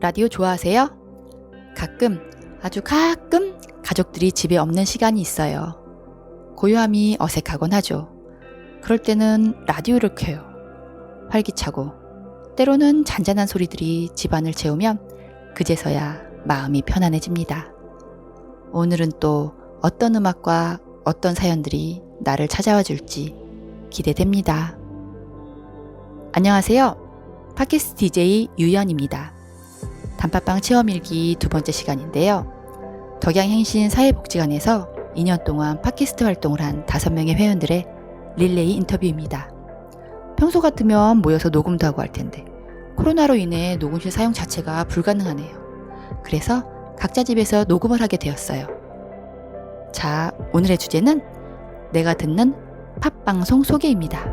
라디오 좋아하세요? 가끔, 아주 가끔 가족들이 집에 없는 시간이 있어요. 고요함이 어색하곤 하죠. 그럴 때는 라디오를 켜요. 활기차고, 때로는 잔잔한 소리들이 집안을 채우면 그제서야 마음이 편안해집니다. 오늘은 또 어떤 음악과 어떤 사연들이 나를 찾아와 줄지 기대됩니다. 안녕하세요. 팟캐스트 DJ 유연입니다. 단팥빵 체험일기 두 번째 시간인데요. 덕양행신 사회복지관에서 2년 동안 팟캐스트 활동을 한 5명의 회원들의 릴레이 인터뷰입니다. 평소 같으면 모여서 녹음도 하고 할 텐데 코로나로 인해 녹음실 사용 자체가 불가능하네요. 그래서 각자 집에서 녹음을 하게 되었어요. 자, 오늘의 주제는 내가 듣는 팟방송 소개입니다.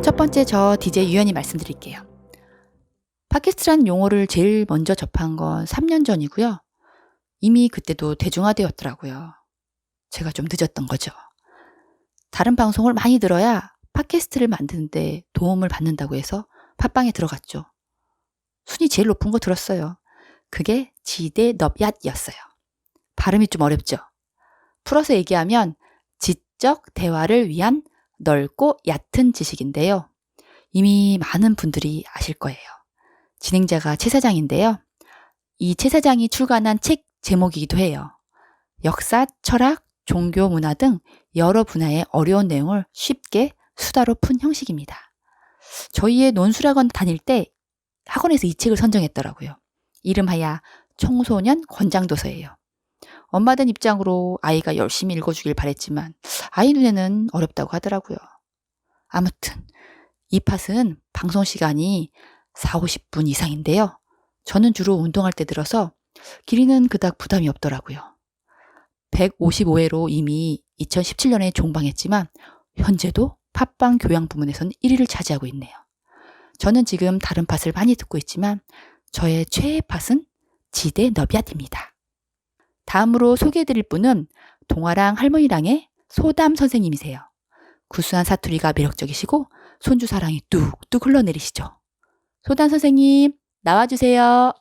첫 번째 저 DJ 유연이 말씀드릴게요. 팟캐스트라는 용어를 제일 먼저 접한 건 3년 전이고요. 이미 그때도 대중화되었더라고요. 제가 좀 늦었던 거죠. 다른 방송을 많이 들어야 팟캐스트를 만드는데 도움을 받는다고 해서 팟빵에 들어갔죠. 순위 제일 높은 거 들었어요. 그게 지대 넙얏이었어요. 발음이 좀 어렵죠? 풀어서 얘기하면 지적 대화를 위한 넓고 얕은 지식인데요. 이미 많은 분들이 아실 거예요. 진행자가 최 사장인데요. 이 최 사장이 출간한 책 제목이기도 해요. 역사, 철학, 종교, 문화 등 여러 분야의 어려운 내용을 쉽게 수다로 푼 형식입니다. 저희의 논술학원 다닐 때 학원에서 이 책을 선정했더라고요. 이름하야 청소년 권장도서예요. 엄마 된 입장으로 아이가 열심히 읽어주길 바랬지만 아이 눈에는 어렵다고 하더라고요. 아무튼 이 팟은 방송 시간이 4, 50분 이상인데요. 저는 주로 운동할 때 들어서 길이는 그닥 부담이 없더라고요. 155회로 이미 2017년에 종방했지만 현재도 팟빵 교양 부문에선 1위를 차지하고 있네요. 저는 지금 다른 팟을 많이 듣고 있지만 저의 최애 팟은 지대 너비앗입니다. 다음으로 소개해드릴 분은 동아랑 할머니랑의 소담 선생님이세요. 구수한 사투리가 매력적이시고 손주 사랑이 뚝뚝 흘러내리시죠. 소담 선생님 나와주세요.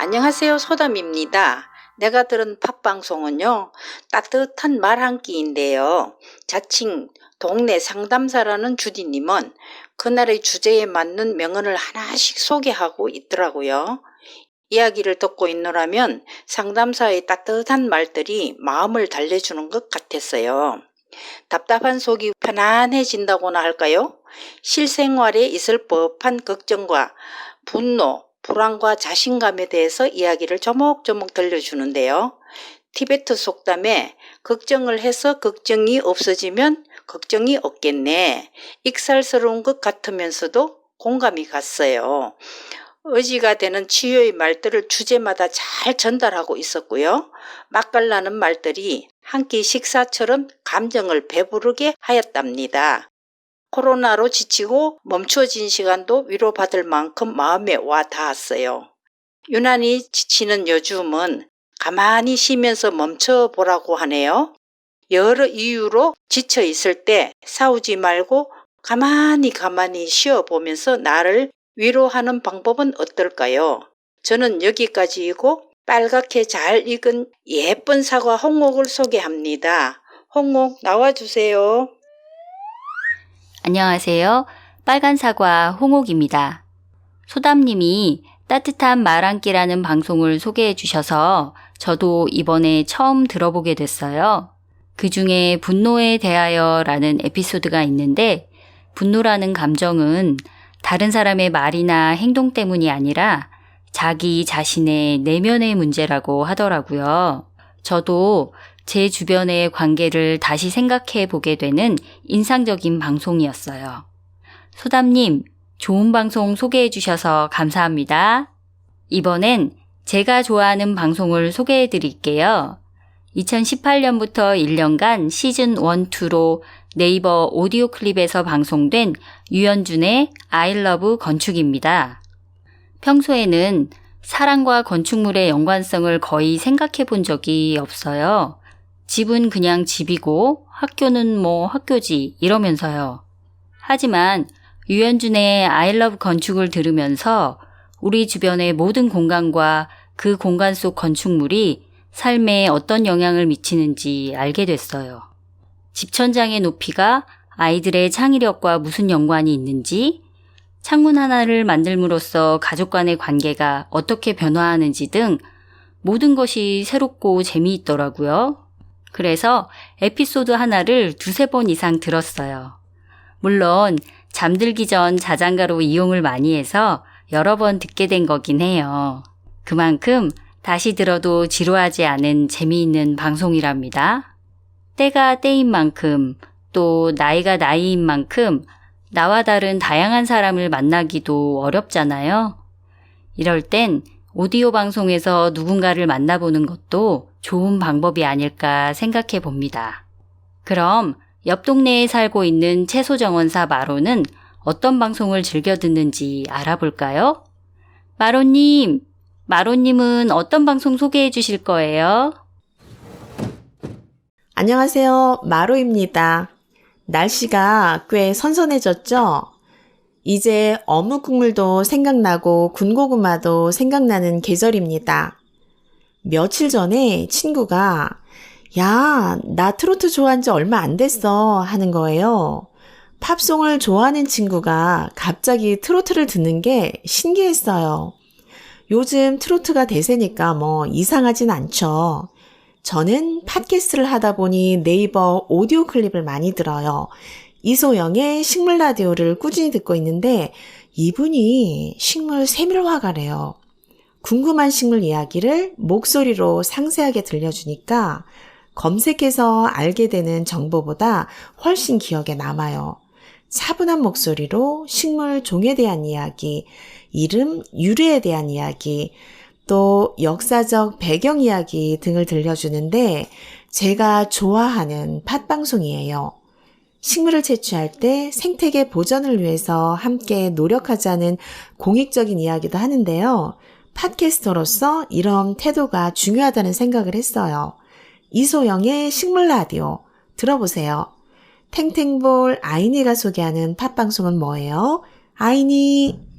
안녕하세요. 소담입니다. 내가 들은 팟방송은요, 따뜻한 말 한 끼인데요. 자칭 동네 상담사라는 주디님은 그날의 주제에 맞는 명언을 하나씩 소개하고 있더라고요. 이야기를 듣고 있노라면 상담사의 따뜻한 말들이 마음을 달래주는 것 같았어요. 답답한 속이 편안해진다고나 할까요? 실생활에 있을 법한 걱정과 분노, 불안과 자신감에 대해서 이야기를 조목조목 들려주는데요. 티베트 속담에 걱정을 해서 걱정이 없어지면 걱정이 없겠네. 익살스러운 것 같으면서도 공감이 갔어요. 의지가 되는 치유의 말들을 주제마다 잘 전달하고 있었고요. 맛깔나는 말들이 한 끼 식사처럼 감정을 배부르게 하였답니다. 코로나로 지치고 멈춰진 시간도 위로받을 만큼 마음에 와 닿았어요. 유난히 지치는 요즘은 가만히 쉬면서 멈춰보라고 하네요. 여러 이유로 지쳐 있을 때 싸우지 말고 가만히 가만히 쉬어보면서 나를 위로하는 방법은 어떨까요? 저는 여기까지이고 빨갛게 잘 익은 예쁜 사과 홍옥을 소개합니다. 홍옥 나와주세요. 안녕하세요. 빨간 사과 홍옥입니다. 소담님이 따뜻한 말한 끼라는 방송을 소개해 주셔서 저도 이번에 처음 들어보게 됐어요. 그 중에 분노에 대하여 라는 에피소드가 있는데 분노라는 감정은 다른 사람의 말이나 행동 때문이 아니라 자기 자신의 내면의 문제라고 하더라고요. 저도 제 주변의 관계를 다시 생각해 보게 되는 인상적인 방송이었어요. 소담님, 좋은 방송 소개해 주셔서 감사합니다. 이번엔 제가 좋아하는 방송을 소개해 드릴게요. 2018년부터 1년간 시즌 1, 2로 네이버 오디오 클립에서 방송된 유연준의 I love 건축입니다. 평소에는 사랑과 건축물의 연관성을 거의 생각해 본 적이 없어요. 집은 그냥 집이고 학교는 뭐 학교지 이러면서요. 하지만 유현준의 I love 건축을 들으면서 우리 주변의 모든 공간과 그 공간 속 건축물이 삶에 어떤 영향을 미치는지 알게 됐어요. 집천장의 높이가 아이들의 창의력과 무슨 연관이 있는지, 창문 하나를 만들므로써 가족 간의 관계가 어떻게 변화하는지 등 모든 것이 새롭고 재미있더라고요. 그래서 에피소드 하나를 두세 번 이상 들었어요. 물론 잠들기 전 자장가로 이용을 많이 해서 여러 번 듣게 된 거긴 해요. 그만큼 다시 들어도 지루하지 않은 재미있는 방송이랍니다. 때가 때인 만큼 또 나이가 나이인 만큼 나와 다른 다양한 사람을 만나기도 어렵잖아요. 이럴 땐 오디오 방송에서 누군가를 만나보는 것도 좋은 방법이 아닐까 생각해 봅니다. 그럼 옆 동네에 살고 있는 채소정원사 마로는 어떤 방송을 즐겨 듣는지 알아볼까요? 마로님, 마로님은 어떤 방송 소개해 주실 거예요? 안녕하세요. 마로입니다. 날씨가 꽤 선선해졌죠? 이제 어묵 국물도 생각나고 군고구마도 생각나는 계절입니다. 며칠 전에 친구가 야, 나 트로트 좋아한 지 얼마 안 됐어 하는 거예요. 팝송을 좋아하는 친구가 갑자기 트로트를 듣는 게 신기했어요. 요즘 트로트가 대세니까 뭐 이상하진 않죠. 저는 팟캐스트를 하다 보니 네이버 오디오 클립을 많이 들어요. 이소영의 식물 라디오를 꾸준히 듣고 있는데 이분이 식물 세밀화가래요. 궁금한 식물 이야기를 목소리로 상세하게 들려주니까 검색해서 알게 되는 정보보다 훨씬 기억에 남아요. 차분한 목소리로 식물 종에 대한 이야기, 이름, 유래에 대한 이야기, 또 역사적 배경 이야기 등을 들려주는데 제가 좋아하는 팟방송이에요. 식물을 채취할 때 생태계 보전을 위해서 함께 노력하자는 공익적인 이야기도 하는데요. 팟캐스터로서 이런 태도가 중요하다는 생각을 했어요. 이소영의 식물 라디오 들어보세요. 탱탱볼 아이니가 소개하는 팟방송은 뭐예요? 아이니.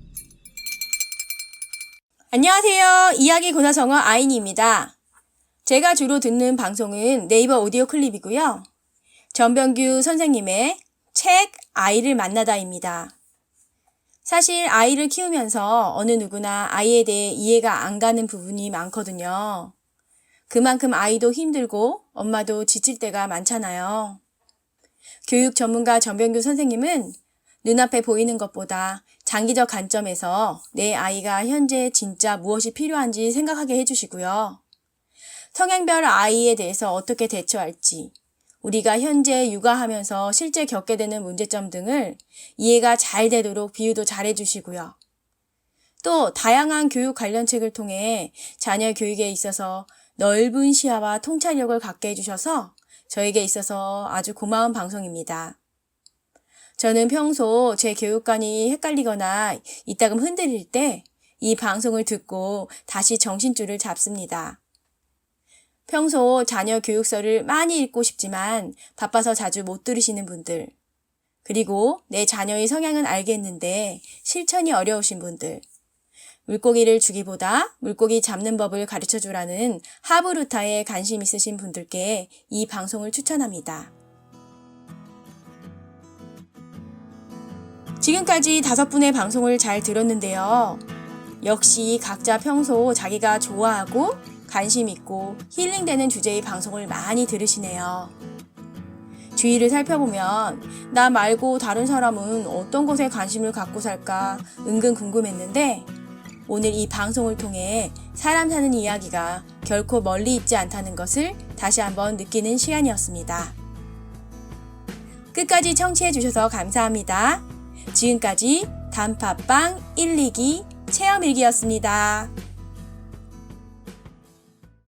안녕하세요. 이야기 고사성어 아이니입니다. 제가 주로 듣는 방송은 네이버 오디오 클립이고요. 전병규 선생님의 책 아이를 만나다입니다. 사실 아이를 키우면서 어느 누구나 아이에 대해 이해가 안 가는 부분이 많거든요. 그만큼 아이도 힘들고 엄마도 지칠 때가 많잖아요. 교육 전문가 전병규 선생님은 눈앞에 보이는 것보다 장기적 관점에서 내 아이가 현재 진짜 무엇이 필요한지 생각하게 해주시고요. 성향별 아이에 대해서 어떻게 대처할지, 우리가 현재 육아하면서 실제 겪게 되는 문제점 등을 이해가 잘 되도록 비유도 잘 해주시고요. 또 다양한 교육 관련 책을 통해 자녀 교육에 있어서 넓은 시야와 통찰력을 갖게 해주셔서 저에게 있어서 아주 고마운 방송입니다. 저는 평소 제 교육관이 헷갈리거나 이따금 흔들릴 때 이 방송을 듣고 다시 정신줄을 잡습니다. 평소 자녀 교육서를 많이 읽고 싶지만 바빠서 자주 못 들으시는 분들, 그리고 내 자녀의 성향은 알겠는데 실천이 어려우신 분들, 물고기를 주기보다 물고기 잡는 법을 가르쳐 주라는 하브루타에 관심 있으신 분들께 이 방송을 추천합니다. 지금까지 다섯 분의 방송을 잘 들었는데요. 역시 각자 평소 자기가 좋아하고 관심 있고 힐링되는 주제의 방송을 많이 들으시네요. 주위를 살펴보면 나 말고 다른 사람은 어떤 것에 관심을 갖고 살까 은근 궁금했는데 오늘 이 방송을 통해 사람 사는 이야기가 결코 멀리 있지 않다는 것을 다시 한번 느끼는 시간이었습니다. 끝까지 청취해 주셔서 감사합니다. 지금까지 단팥빵 1, 2기 체험일기였습니다.